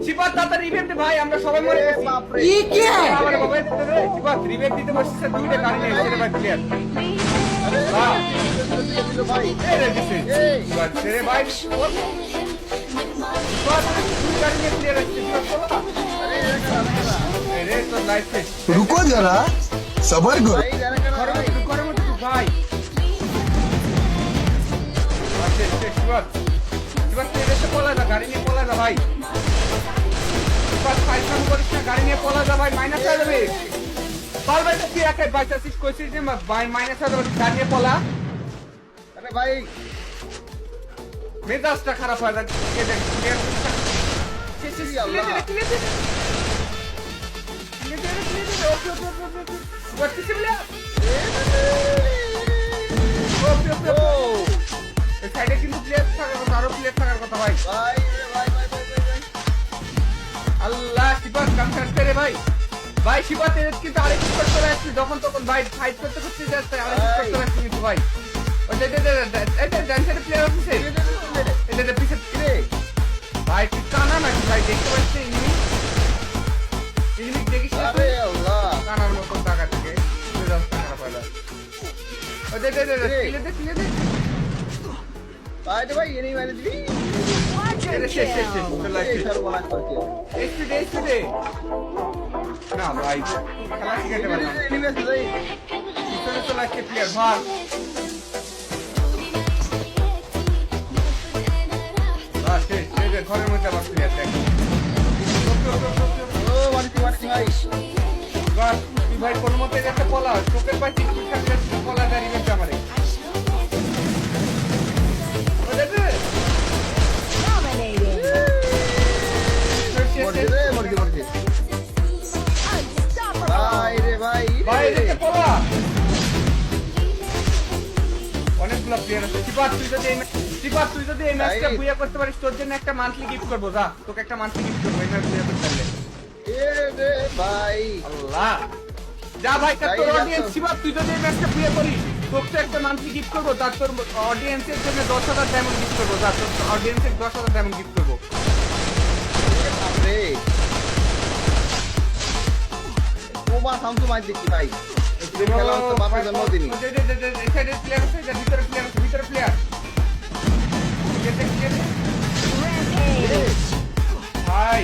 শিবাত তাড়াতাড়ি রিভেভ দে ভাই আমরা সবাই মরে গেছি বাপরে ये क्या है আমার বাবা শিবাত রিভেভ দিতে বসছিস দুইটা গাড়ি নিয়ে এসে ভাই প্লেয়ার বাহ ভাই এই রে দিছে এই। শিবাত রে ভাই শিবাত দুই গাড়ি নিয়ে প্লেয়ার আসছে শিবাত চলো এই রে তো লাইফ শেষ रुको जरा सबर करो ভাই জানা কেন ঘরের ভাই মধ্যে ঘরের মধ্যে ঢুক ভাই আচ্ছা শেষ শিবাত শিবাত তুই এসে পলা যা গাড়ি নিয়ে পলা যা ভাই হয়ে হয়ে হয়ে কিন্তু প্লেয়ার থাকার কথা আরও প্লেয়ার থাকার কথা ভাই ভাই ভাই শিবাত কিন্তু আরেক স্কোর চলে আসছে যখন তখন ভাই ফাইট করতে করতে যাচ্ছে আরেক স্কোর চলে আসছে কিন্তু ভাই ওই যে যে এই যে ডান সাইডে প্লেয়ার আছে এই যে পিছে কিরে ভাই তুই কানা নাকি ভাই দেখতে পাচ্ছি ইংলিশ ইংলিশ দেখিস আরে আল্লাহ কানার মতো টাকা থেকে মেজাজটা খারাপ হয় না। ওই দে দে দে দে, রে। কিলে দে কিলে দে ভাই রে ভাই এনেই মারি দিবি রে, শেষ শেষ শেষ চলে আসছে সর্বনাশ করছে না ভাই, খেলা শিখাতে তো লাগছে প্লেয়ার ঘরের মধ্যে আবার প্লেয়ার দেখ ভাই। ভাই, কোনো মতে যাতে পলা চোখের পাশে পলা অনেকগুলো প্লেয়ার আছে সিপাত তুই যদি এই ম্যা- তুই যদি এই ম্যাচটা বুয়া করতে পারিস তোর জন্য একটা মান্থলি গিফট করব যা। তোকে একটা মান্থলি গিফট করব এই ম্যাচ বুয়া করতে পারলে। এ রে ভাই। আল্লাহ। যা ভাই তোর অডিয়েন্স সিপাত তুই যদি এই ম্যাচটা বুয়া করিস তোকে একটা মান্থলি গিফট করব তার তোর অডিয়েন্সের জন্য দশ হাজার ডায়মন্ড গিফট করব যা তোর অডিয়েন্সের দশ হাজার ডায়মন্ড গিফট করব। ওবা সামসু মার দিচ্ছি ভাই। এই খেলা হচ্ছে বাপের যে ভিতরে প্লেয়ার আছে ভিতরে প্লেয়ার ভাই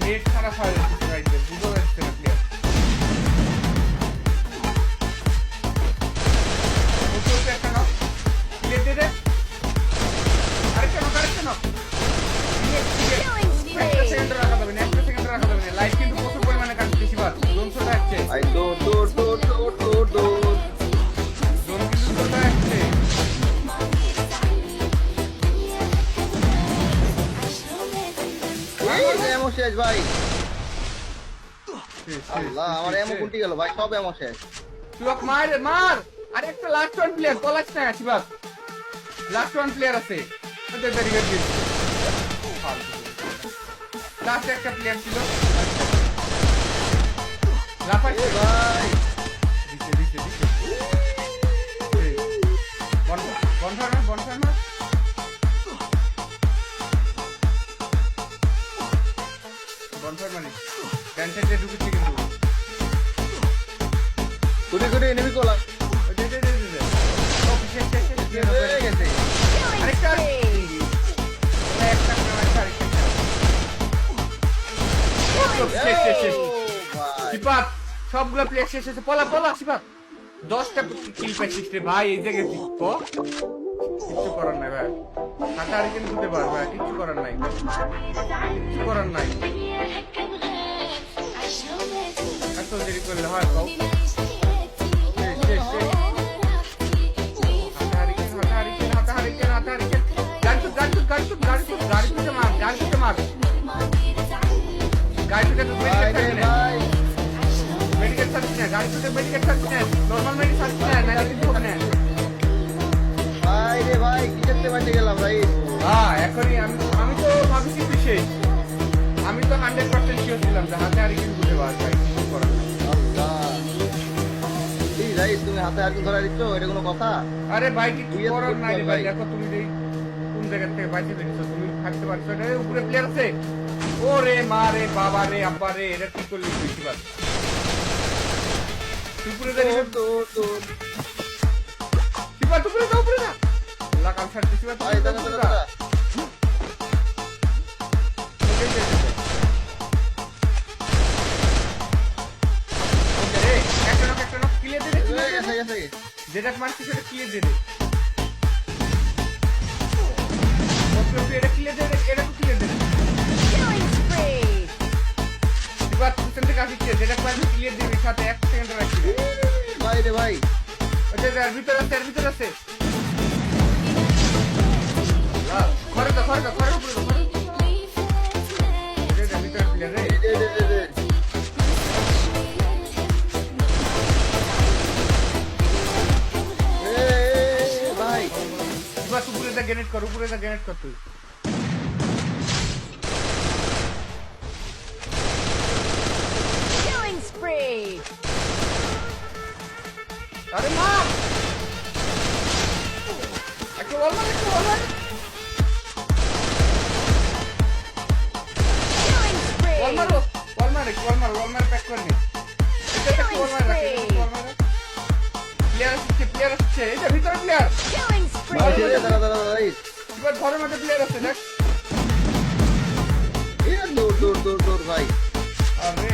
নেট খারাপ হয়ে যাচ্ছে বুঝতে পারছি না শেষ ভাই। আল্লাহ আমার এমো শেষ। কুটি গেল ভাই সব এমো শেষ। তুই মার মার! আরে একটা লাস্ট ওয়ান প্লেয়ার পলাশ না শিবাস লাস্ট ওয়ান প্লেয়ার আছে। ওদের লাস্ট একটা প্লেয়ার ছিল। লাফাই এ ভাই। বনফার না বনফার না? একটা। ও, শেষ, শেষ, শেষ। ও ভাই সিপাত, সবগুলো প্লেয়ার শেষ হয়েছে। পলা পলা সিপাত দশটা কিল পাইছিস রে ভাই? এই জায়গায় জিতবো কিচ্ছু করার নাই ভাই। হাতে আর কিন্তু দিতে পারবে কিচ্ছু করার নাই। কিচ্ছু করার নাই। এত দেরি করলে হয় ভাই। ভাই মেডিকেল সার্ভিস না গাড়ি তুলে মেডিকেল সার্ভিস না নর্মাল মেডিকেল সার্ভিস না কিন্তু হবে ভাই রে ভাই কি করতে পারতে গেলাম ভাই হ্যাঁ এখনই আমি আমি তো ভাবছি বিশেষ আমি তো হান্ড্রেড পার্সেন্ট শিওর ছিলাম যে হাতে হারি হাতে হাতে ধরে দিচ্ছ এটা কোনো কথা? আরে ভাই কিছু এত করার নাই রে ভাই। দেখো তুমি যে কোন জায়গা থেকে বাইতে পেরেছ তুমি থাকতে পারছ এটা উপরে প্লেয়ার আছে। ওরে মা রে বাবা রে আব্বা রে এটা কি করলি তুই শিবাত তুই পুরো জানি দৌড় দৌড় দৌড়। শিবাত উপরে যা। উপরে আল্লাহ কাল ছাড়তে শিবাত হয়ে গেছে যেটা মারছিস সেটা ক্লিয়ার দে দে। ওকে ওকে এটা ক্লিয়ার দে এটা- এটা ক্লিয়ার দে। এবার পিছন থেকে আসছে যেটা পারবি ক্লিয়ার দিবি সাথে এক সেকেন্ড রাখবি ভাই রে ভাই। ওটা এর ভিতর আছে এর ভিতর আছে। আহ, ঘরে তো। গ্রেনেড কর উপরে যা গ্রেনেড কর তুই। Killing spree! আরে মা! একটু বল মানে একটু বল spree! বল মারো বল মারে বল মার বল মার প্যাক করে নে। এটা একটু বল মার প্লেয়ার আসছে প্লেয়ার আসছে এটা ভিতরে প্লেয়ার এবার ঘরের মধ্যে প্লেয়ার আছে দেখ দৌড় দৌড় দৌড় দৌড় ভাই আরে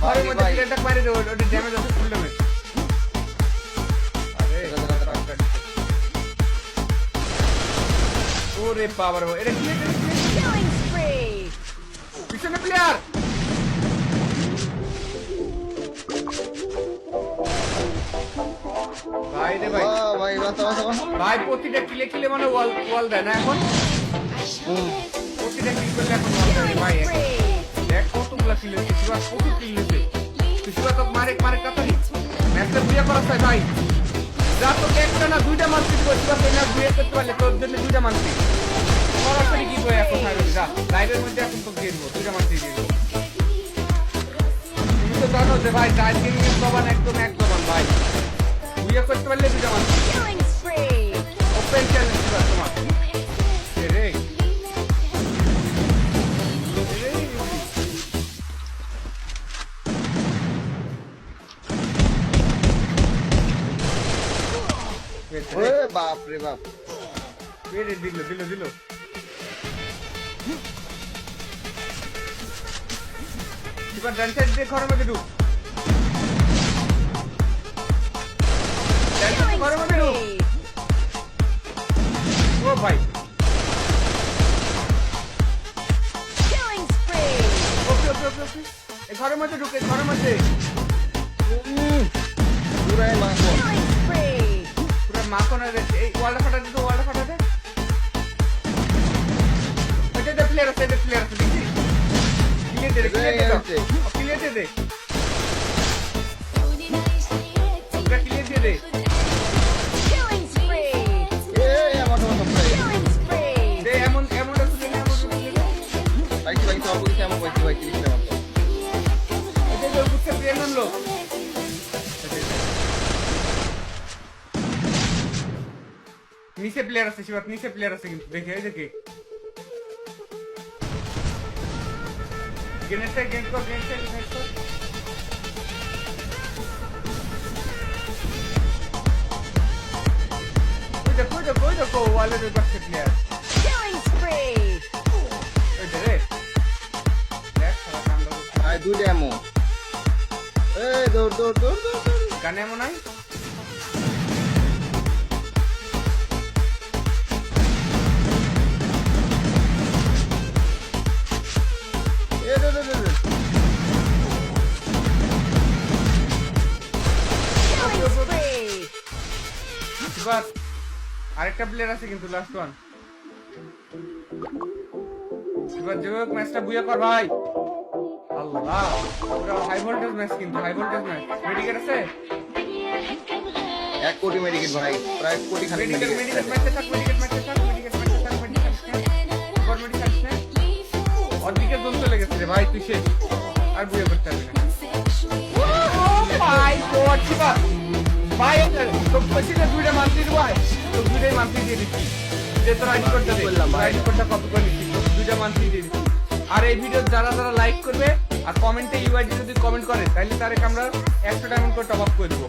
ঘরের মধ্যে প্লেয়ারটা বাইরে দেবো ওটা ড্যামেজ আছে ফুল ড্যামেজ দাঁড়া, দাঁড়া, দাঁড়া। ওরে বাবা রে এটা কি এটা কি? পিছনে প্লেয়ার ভাই রে ভাই। ভাই বাঁচা বাঁচা বাঁচা ভাই প্রতিটা কিলে কিলে মানে ওয়াল ওয়াল দেয় না এখন? প্রতিটা কিল করলে এখন ওয়াল দেয় ভাই দেখ কতগুলা কিল হয়েছে শিবা কত কিল হয়েছে তুই শিবা তো মারে মারে কথা ম্যাচটা বুঝে করা চাই ভাই। যা তোকে একটা না দুইটা মানসি দিব শিবা তুই না বুঝে করতে পারলে তোর জন্য দুইটা মানসি সরাসরি কি করে এখন যা লাইভের মধ্যে এখন তোকে দিয়ে দেবো দুইটা মানসি দিয়ে দেবো। জানো যে ভাই চার তিন মিনিট একদম এক ভাই। বুঝে করতে পারলে দুইটা মানসি ওপেন চ্যালেঞ্জ তোমার। রে? বাপ রে বাপ। বেড়ে দিল দিল দিল। এবার ডান সাইড দিয়ে ঘরের মধ্যে ঢুক। ও ভাই! ওকে ওকে ওকে ওকে এই ঘরের মধ্যে ঢুকে ঘরের মধ্যে পুরাই spree! পুরো মাখন হয়ে এই ওয়ালটা ফাটা দিতে ওয়ালটা ফাটা দে ওইটা দে প্লেয়ার আছে প্লেয়ার আছে দেখি ক্লিয়ার দে ক্লিয়ার দে। ক্লিয়ার দে দে ক্লিয়ার দিয়ে দে যে বুঝতে প্লেয়ার নামলো নিচে প্লেয়ার আছে শিবাত নিচে প্লেয়ার আছে কিন্তু। দেখে এই দেখে গেনেটটা গেট কর গেনেটটা গেট কর ওই দেখো ওই দেখো ওই দেখো ওয়ালের ওই পাশে প্লেয়ার Killing spree! ওই দে রে দেখ সারা কাণ্ড করছে। ভাই দুইটা এ দৌড় দৌড় দৌড় দৌড়। Killing spree! এবার আরেকটা প্লেয়ার আছে কিন্তু লাস্ট ওয়ান এবার যে ম্যাচটা বুঝে কর ভাই। আল্লাহ পুরো হাই ভোল্টেজ ম্যাচ কিন্তু হাই ভোল্টেজ ম্যাচ মেডিকেট আছে? এক কোটি মেডিকেট ভাই প্রায় কোটি খালি মেডিকেট মেডিকেট মেডিকেট ম্যাচে থাক মেডিকেট ম্যাচে থাক মেডিকেট ম্যাচে থাক মেডিকেট এবার মেডিকেট নে অদিকে জোন চলে গেছে রে ভাই তুই শেষ। আর বুঝে করতে পারবি না। ভাই গড ভাই তো পছিতে দুইটা মান্থলি দিব ভাই। তো দুইটাই মান্থলি দিয়ে দিচ্ছি। যে তোর আইডি কোডটা বললাম আইডি কোডটা কপি করে নিচ্ছি। দুইটা মান্থলি দিয়ে দিচ্ছি। আর এই ভিডিও যারা যারা লাইক করবে আর কমেন্টে ইউআইডি যদি কমেন্ট করে তাহলে তারেক আমরা একশো ডায়মন্ড করে টপ আপ করে দেবো।